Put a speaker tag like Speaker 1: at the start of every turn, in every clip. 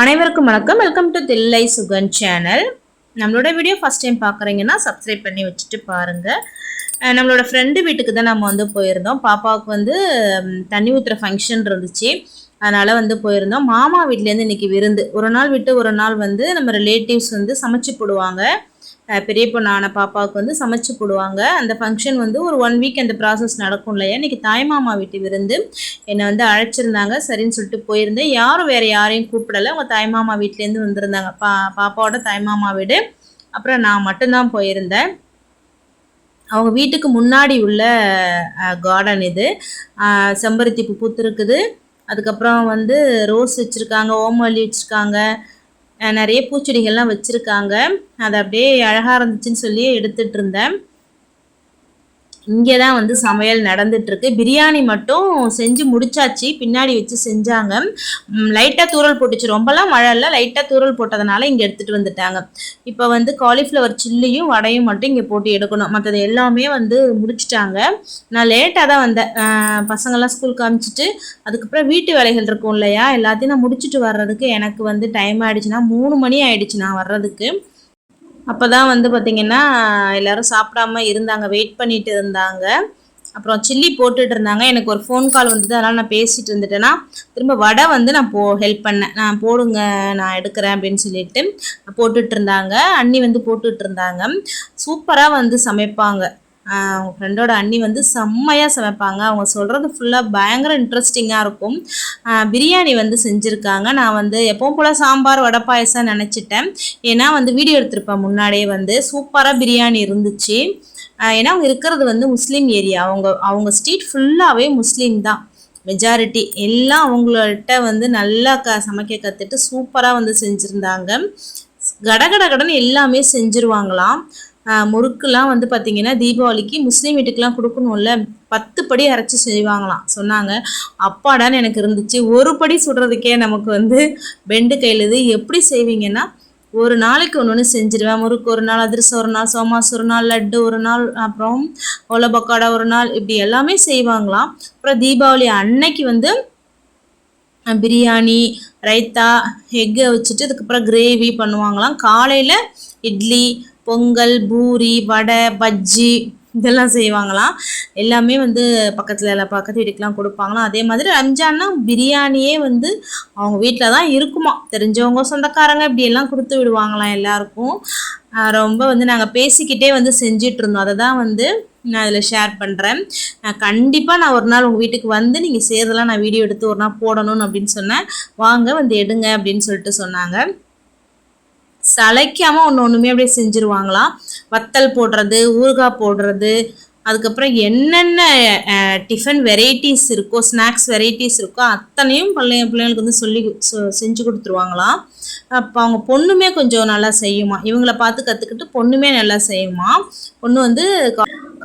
Speaker 1: அனைவருக்கும் வணக்கம். Welcome to Thillai Sugan channel நம்மளோட வீடியோ ஃபஸ்ட் டைம் பார்க்குறீங்கன்னா சப்ஸ்கிரைப் பண்ணி வச்சுட்டு பாருங்கள் நம்மளோட ஃப்ரெண்டு வீட்டுக்கு தான் நம்ம வந்து போயிருந்தோம். பாப்பாவுக்கு வந்து தண்ணி ஊற்றுற ஃபங்க்ஷன் இருந்துச்சு. அதனால் வந்து போயிருந்தோம். மாமா வீட்லேருந்து இன்னைக்கு விருந்து. ஒரு நாள் விட்டு ஒரு நாள் வந்து நம்ம ரிலேட்டிவ்ஸ் வந்து சமைச்சு போடுவாங்க. பெரிய பொண்ணான பாப்பாவுக்கு வந்து சமைச்சு போடுவாங்க. அந்த ஃபங்க்ஷன் வந்து ஒரு ஒன் வீக் அந்த ப்ராசஸ் நடக்கும் இல்லையா? இன்னைக்கு தாய்மாமா வீட்டு விருந்து. என்னை வந்து அழைச்சிருந்தாங்க. சரின்னு சொல்லிட்டு போயிருந்தேன். யாரும் வேற யாரையும் கூப்பிடல. அவங்க தாய்மாமா வீட்டிலேருந்து வந்திருந்தாங்க. பா பாப்பாவோட தாய்மாமா வீடு. அப்புறம் நான் மட்டும்தான் போயிருந்தேன். அவங்க வீட்டுக்கு முன்னாடி உள்ள கார்டன் இது. செம்பருத்தி பூ பூத்துருக்குது. அதுக்கப்புறம் வந்து ரோஸ் வச்சுருக்காங்க ஓமல்லி வச்சுருக்காங்க. நிறைய பூச்செடிகள்லாம் வச்சுருக்காங்க. அது அப்படியே அழகாக இருந்துச்சுன்னு சொல்லி எடுத்துட்டு இருந்தேன். இங்கே தான் வந்து சமையல் நடந்துட்டுருக்கு. பிரியாணி மட்டும் செஞ்சு முடிச்சாச்சு. பின்னாடி வச்சு செஞ்சாங்க. லைட்டாக தூறல் போட்டுச்சு. ரொம்பலாம் மழை இல்லை. லைட்டாக தூறல் போட்டதுனால இங்கே எடுத்துகிட்டு வந்துட்டாங்க. இப்போ வந்து காலிஃப்ளவர் சில்லியும் வடையும் மட்டும் இங்கே போட்டு எடுக்கணும். மற்றது எல்லாமே வந்து முடிச்சிட்டாங்க. நான் லேட்டாக தான் வந்தேன். பசங்கள்லாம் ஸ்கூல் ஸ்கூலுக்கு அதுக்கப்புறம் வீட்டு வேலைகள் இருக்கும் இல்லையா? எல்லாத்தையும் நான் முடிச்சுட்டு வர்றதுக்கு எனக்கு வந்து டைம் ஆகிடுச்சுன்னா மூணு மணி ஆகிடுச்சு நான் வர்றதுக்கு. அப்போ தான் வந்து பார்த்திங்கன்னா எல்லாரும் சாப்பிடாம இருந்தாங்க வெயிட் பண்ணிட்டு இருந்தாங்க. அப்புறம் சில்லி போட்டுட்டு இருந்தாங்க. எனக்கு ஒரு ஃபோன் கால் வந்தது அதனால் நான் பேசிட்டு இருந்துட்டேன்னா திரும்ப வடை வந்து நான் போ ஹெல்ப் பண்ணேன். நான் போடுங்க நான் எடுக்கிறேன் அப்படின்னு சொல்லிட்டு போட்டுட்டு இருந்தாங்க. அண்ணி வந்து போட்டுட்டு இருந்தாங்க. சூப்பராக வந்து சமைப்பாங்க. அவங்க ஃப்ரெண்டோட அண்ணி வந்து செம்மையாக சமைப்பாங்க. அவங்க சொல்கிறது ஃபுல்லாக பயங்கர இன்ட்ரெஸ்டிங்காக இருக்கும். பிரியாணி வந்து செஞ்சுருக்காங்க. நான் வந்து எப்பவும் போல் சாம்பார் வடை பாயசம் நினச்சிட்டேன். ஏன்னா வந்து வீடியோ எடுத்திருப்பேன் முன்னாடியே வந்து. சூப்பராக பிரியாணி இருந்துச்சு. ஏன்னா அவங்க இருக்கிறது வந்து முஸ்லீம் ஏரியா அவங்க அவங்க ஸ்ட்ரீட் ஃபுல்லாகவே முஸ்லீம் தான். மெஜாரிட்டி எல்லாம் அவங்கள்ட்ட வந்து நல்லா க சமைக்க கற்றுட்டு சூப்பராக வந்து செஞ்சுருந்தாங்க. கடகட கடன் எல்லாமே செஞ்சுருவாங்களாம். முறுக்குலாம் வந்து பார்த்தீங்கன்னா தீபாவளிக்கு முஸ்லீம் வீட்டுக்கெலாம் கொடுக்கணும்ல. பத்து படி அரைச்சி செய்வாங்களாம். சொன்னாங்க. அப்பாடான்னு எனக்கு இருந்துச்சு. ஒரு படி சுடுறதுக்கே நமக்கு வந்து பெண்டு கையிலுது. எப்படி செய்வீங்கன்னா ஒரு நாளைக்கு ஒன்று ஒன்று செஞ்சிருவேன். முறுக்கு ஒரு நாள் அதிரசம் ஒரு நாள் சோமாஸ் ஒரு நாள் லட்டு ஒரு நாள் அப்புறம் ஒல ஒரு நாள் இப்படி எல்லாமே செய்வாங்களாம். அப்புறம் தீபாவளி அன்னைக்கு வந்து பிரியாணி ரைத்தா எக்கை வச்சுட்டு அதுக்கப்புறம் கிரேவி பண்ணுவாங்களாம். காலையில் இட்லி பொங்கல் பூரி வடை பஜ்ஜி இதெல்லாம் செய்வாங்களாம். எல்லாமே வந்து பக்கத்தில் எல்லாம் பக்கத்து வீட்டுக்கெலாம் கொடுப்பாங்களாம். அதே மாதிரி ரம்ஜான்னா பிரியாணியே வந்து அவங்க வீட்டில் தான் இருக்குமா தெரிஞ்சவங்க சொந்தக்காரங்க இப்படியெல்லாம் கொடுத்து விடுவாங்களாம் எல்லாருக்கும். ரொம்ப வந்து நாங்கள் பேசிக்கிட்டே வந்து செஞ்சிட்டு இருந்தோம் அதை தான் வந்து நான் அதில் ஷேர் பண்ணுறேன் கண்டிப்பாக நான் ஒரு நாள் உங்கள் வீட்டுக்கு வந்து நீங்கள் செய்கிறதெல்லாம் நான் வீடியோ எடுத்து ஒரு நாள் போடணும்னு அப்படின்னு சொன்னேன். வாங்க வந்து எடுங்க அப்படின்னு சொல்லிட்டு சொன்னாங்க. சளைக்காமல் ஒன்று ஒன்றுமே அப்படியே செஞ்சுருவாங்களாம். வத்தல் போடுறது ஊறுகாய் போடுறது அதுக்கப்புறம் என்னென்ன டிஃபன் வெரைட்டிஸ் இருக்கோ ஸ்நாக்ஸ் வெரைட்டிஸ் இருக்கோ அத்தனையும் பிள்ளைங்க பிள்ளைங்களுக்கு வந்து சொல்லி செஞ்சு கொடுத்துருவாங்களாம். அப்போ அவங்க பொண்ணுமே கொஞ்சம் நல்லா செய்யுமா? இவங்கள பார்த்து கற்றுக்கிட்டு பொண்ணுமே நல்லா செய்யுமா? பொண்ணு வந்து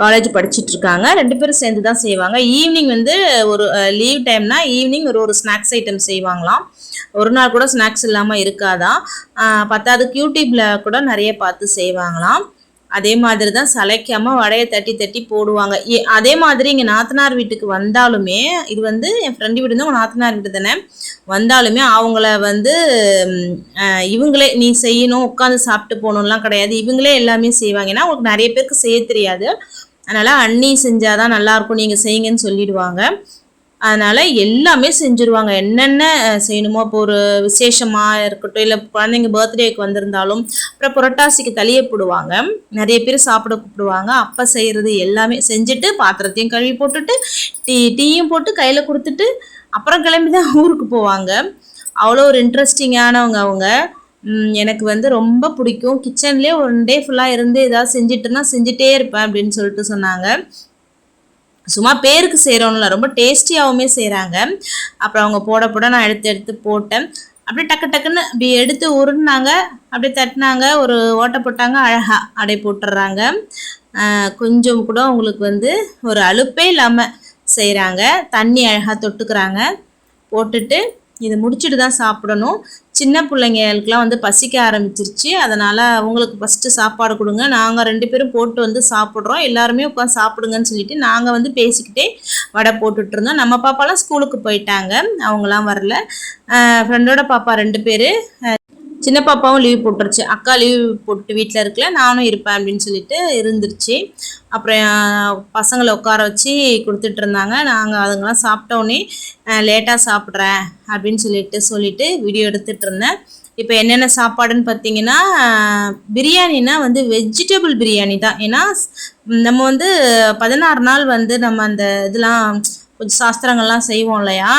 Speaker 1: காலேஜ் படிச்சிட்டு இருக்காங்க ரெண்டு பேரும் சேர்ந்து தான் செய்வாங்க. ஈவினிங் வந்து ஒரு லீவ் டைம்னா ஈவினிங் ஒரு ஒரு ஸ்நாக்ஸ் ஐட்டம் செய்வாங்களாம். ஒரு நாள் கூட ஸ்நாக்ஸ் இல்லாமல் இருக்காதான் ஆஹ் பத்தாவதுக்கு யூடியூப்ல கூட நிறைய பார்த்து செய்வாங்களாம். அதே மாதிரி தான் சளைக்காமல் வடையை தட்டி தட்டி போடுவாங்க. அதே மாதிரி இங்கே நாத்தனார் வீட்டுக்கு வந்தாலுமே இது வந்து என் ஃப்ரெண்டு வீடு வந்து உங்கள் நாத்தனார் வீடு தானே? வந்தாலுமே அவங்கள வந்து இவங்களே நீ செய்யணும் உட்காந்து சாப்பிட்டு போகணும்லாம் கிடையாது. இவங்களே எல்லாமே செய்வாங்க. ஏன்னா அவங்களுக்கு நிறைய பேருக்கு செய்ய தெரியாது. அதனால் அண்ணி செஞ்சாதான் நல்லா நீங்கள் செய்யுங்கன்னு சொல்லிடுவாங்க. அதனால் எல்லாமே செஞ்சுருவாங்க. என்னென்ன செய்யணுமோ இப்போ ஒரு விசேஷமாக இருக்கட்டும் இல்லை குழந்தைங்க பர்த்டேக்கு வந்திருந்தாலும் அப்புறம் புரட்டாசிக்கு தளிய போடுவாங்க. நிறைய பேர் சாப்பிட கூப்பிடுவாங்க. அப்போ செய்கிறது எல்லாமே செஞ்சுட்டு பாத்திரத்தையும் கழுவி போட்டுட்டு டீ டீயும் போட்டு கையில் கொடுத்துட்டு அப்புறம் கிளம்பி தான் ஊருக்கு போவாங்க. அவ்வளோ ஒரு இன்ட்ரெஸ்டிங்கானவங்க அவங்க. எனக்கு வந்து ரொம்ப பிடிக்கும். கிச்சன்லேயே ஒன் டே ஃபுல்லாக இருந்து ஏதாவது செஞ்சுட்டுனா செஞ்சுட்டே இருப்பேன் அப்படின்னு சொல்லிட்டு சொன்னாங்க. சும்மா பேருக்கு செய்கிறோம்ல ரொம்ப டேஸ்டியாகவுமே செய்கிறாங்க அப்புறம் அவங்க போட போட நான் எடுத்து எடுத்து போட்டேன். அப்படியே டக்கு டக்குன்னு அப்படி எடுத்து உருண்டாங்க அப்படியே தட்டினாங்க ஒரு ஓட்டை போட்டாங்க அழகாக அடை போட்டுடுறாங்க கொஞ்சம் கூட அவங்களுக்கு வந்து ஒரு அலுப்பே இல்லாமல் செய்கிறாங்க தண்ணி அழகாக தொட்டுக்கிறாங்க. போட்டுட்டு இதை முடிச்சுட்டு தான் சாப்பிடணும். சின்ன பிள்ளைங்களுக்குலாம் வந்து பசிக்க ஆரம்பிச்சிருச்சு. அதனால் அவங்களுக்கு ஃபஸ்ட்டு சாப்பாடு கொடுங்க. நாங்கள் ரெண்டு பேரும் போட்டு வந்து சாப்பிட்றோம். எல்லாருமே உட்காந்து சாப்பிடுங்கன்னு சொல்லிட்டு நாங்கள் வந்து பேசிக்கிட்டே வடை போட்டுட்டு இருந்தோம். நம்ம பாப்பாலாம் ஸ்கூலுக்கு போயிட்டாங்க. அவங்களாம் வரல. ஃப்ரெண்டோட பாப்பா ரெண்டு பேர். சின்ன பாப்பாவும் லீவ் போட்டுருச்சு. அக்கா லீவ் போட்டு வீட்டில் இருக்கல நானும் இருப்பேன் அப்படின்னு சொல்லிட்டு இருந்துருச்சு. அப்புறம் பசங்களை உட்கார வச்சு கொடுத்துட்டு இருந்தாங்க. நாங்கள் அதுங்களாம் சாப்பிட்டோன்னே லேட்டாக சாப்பிட்றேன் அப்படின்னு சொல்லிட்டு சொல்லிட்டு வீடியோ எடுத்துகிட்டு இருந்தேன். இப்போ என்னென்ன சாப்பாடுன்னு பார்த்தீங்கன்னா பிரியாணினா வந்து வெஜிடபிள் பிரியாணி தான் ஏன்னா நம்ம வந்து பதினாறு நாள் வந்து நம்ம அந்த இதெல்லாம் கொஞ்சம் சாஸ்திரங்கள்லாம் செய்வோம் இல்லையா?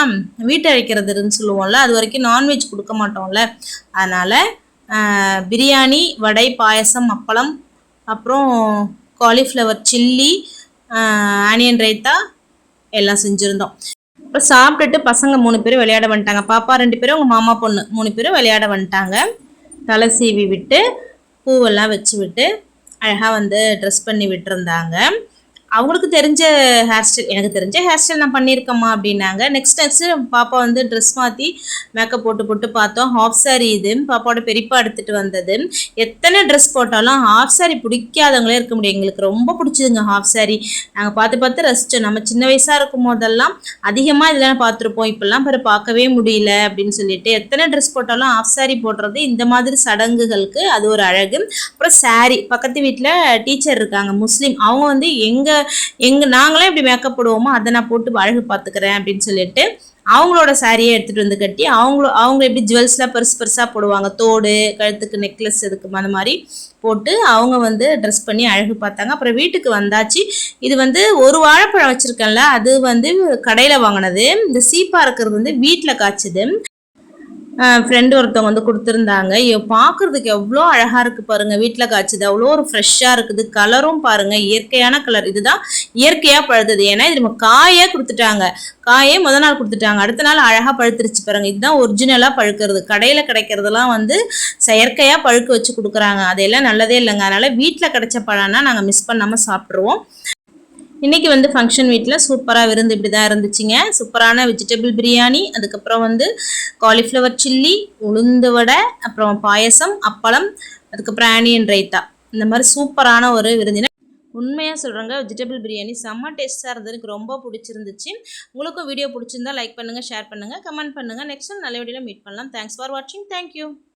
Speaker 1: வீட்டை அழைக்கிறதுன்னு சொல்லுவோம்ல அது வரைக்கும் நான்வெஜ் கொடுக்க மாட்டோம்ல. அதனால் பிரியாணி வடை பாயசம் அப்பளம் அப்புறம் காலிஃப்ளவர் சில்லி ஆனியன் ரைத்தா எல்லாம் செஞ்சுருந்தோம். அப்புறம் சாப்பிட்டுட்டு பசங்க மூணு பேரும் விளையாட வந்துட்டாங்க. பாப்பா ரெண்டு பேரும் உங்கள் மாமா பொண்ணு மூணு பேரும் விளையாட வந்துட்டாங்க. தலை சீவி விட்டு பூவெல்லாம் வச்சு விட்டு அழகாக வந்து ட்ரெஸ் பண்ணி விட்டுருந்தாங்க. அவங்களுக்கு தெரிஞ்ச ஹேர் ஸ்டைல் எனக்கு தெரிஞ்ச ஹேர் ஸ்டைல் நான் பண்ணியிருக்கேம்மா அப்படின்னாங்க. நெக்ஸ்ட் நெக்ஸ்ட் பாப்பா வந்து ட்ரெஸ் மாற்றி மேக்கப் போட்டு போட்டு பார்த்தோம். ஹாஃப் சாரி இது. பாப்பாவோட பெரியப்பா எடுத்துகிட்டு வந்தது. எத்தனை ட்ரெஸ் போட்டாலும் ஹாஃப் சாரி பிடிக்காதவங்களே இருக்க முடியும். எங்களுக்கு ரொம்ப பிடிச்சதுங்க ஹாஃப் சாரி நாங்கள் பார்த்து பார்த்து ரசித்தோம் நம்ம சின்ன வயசாக இருக்கும் போதெல்லாம் அதிகமாக இதெல்லாம் பார்த்துருப்போம். இப்போல்லாம் பிற பார்க்கவே முடியல அப்படின்னு சொல்லிட்டு எத்தனை ட்ரெஸ் போட்டாலும் ஹாஃப் சாரி போடுறது இந்த மாதிரி சடங்குகளுக்கு அது ஒரு அழகு. அப்புறம் சாரி பக்கத்து வீட்டில் டீச்சர் இருக்காங்க முஸ்லீம். அவங்க வந்து எங்கள் எங்கள் நாங்களே இப்படி மேக்கப் போடுவோமோ அதை நான் போட்டு அழகு பார்த்துக்கிறேன் அப்படின்னு சொல்லிட்டு அவங்களோட சாரியை எடுத்துகிட்டு வந்து கட்டி அவங்கள அவங்க எப்படி ஜுவல்ஸ்லாம் பெருசு பெருசாக போடுவாங்க தோடு கழுத்துக்கு நெக்லஸ் இதுக்கு அந்த மாதிரி போட்டு அவங்க வந்து ட்ரெஸ் பண்ணி அழகு பார்த்தாங்க. அப்புறம் வீட்டுக்கு வந்தாச்சு. இது வந்து ஒரு வாழைப்பழம் வச்சுருக்கேன்ல அது வந்து கடையில் வாங்கினது. இந்த சீப்பாக இருக்கிறது வந்து வீட்டில் காய்ச்சது. ஃப்ரெண்டு ஒருத்தவங்க வந்து கொடுத்துருந்தாங்க. பார்க்குறதுக்கு எவ்வளோ அழகாக இருக்குது பாருங்கள் வீட்டில் காய்ச்சது அவ்வளோ ஒரு ஃப்ரெஷ்ஷாக இருக்குது. கலரும் பாருங்கள் இயற்கையான கலர் இதுதான் இயற்கையாக பழுத்தது. ஏன்னா இது நம்ம காயே கொடுத்துட்டாங்க. காயே முத நாள் கொடுத்துட்டாங்க. அடுத்த நாள் அழகாக பழுத்துருச்சு பாருங்கள் இதுதான் ஒரிஜினலாக பழுக்கிறது. கடையில் கிடைக்கிறதுலாம் வந்து செயற்கையாக பழுக்க வச்சு கொடுக்குறாங்க. அதெல்லாம் நல்லதே இல்லைங்க. அதனால் வீட்டில் கிடைச்ச பழம்னா நாங்கள் மிஸ் பண்ணாமல் சாப்பிட்ருவோம் இன்றைக்கி வந்து ஃபங்க்ஷன் வீட்டில் சூப்பராக விருந்து இப்படி தான் இருந்துச்சுங்க. சூப்பரான வெஜிடபிள் பிரியாணி அதுக்கப்புறம் வந்து காலிஃப்ளவர் சில்லி உளுந்து வடை அப்புறம் பாயசம் அப்பளம் அதுக்கப்புறம் ஆனியன் ரைத்தா இந்த மாதிரி சூப்பரான ஒரு விருந்தினர் உண்மையாக சொல்கிறாங்க வெஜிடபிள் பிரியாணி செம்ம டேஸ்ட்டாக இருந்தது. எனக்கு ரொம்ப பிடிச்சிருந்துச்சு. உங்களுக்கும் வீடியோ பிடிச்சிருந்தா லைக் பண்ணுங்கள் ஷேர் பண்ணுங்கள் கமெண்ட் பண்ணுங்கள் நெக்ஸ்ட் நல்ல வீடியோவில் மீட் பண்ணலாம். தேங்க்ஸ் ஃபார் வாட்சிங் தேங்க்யூ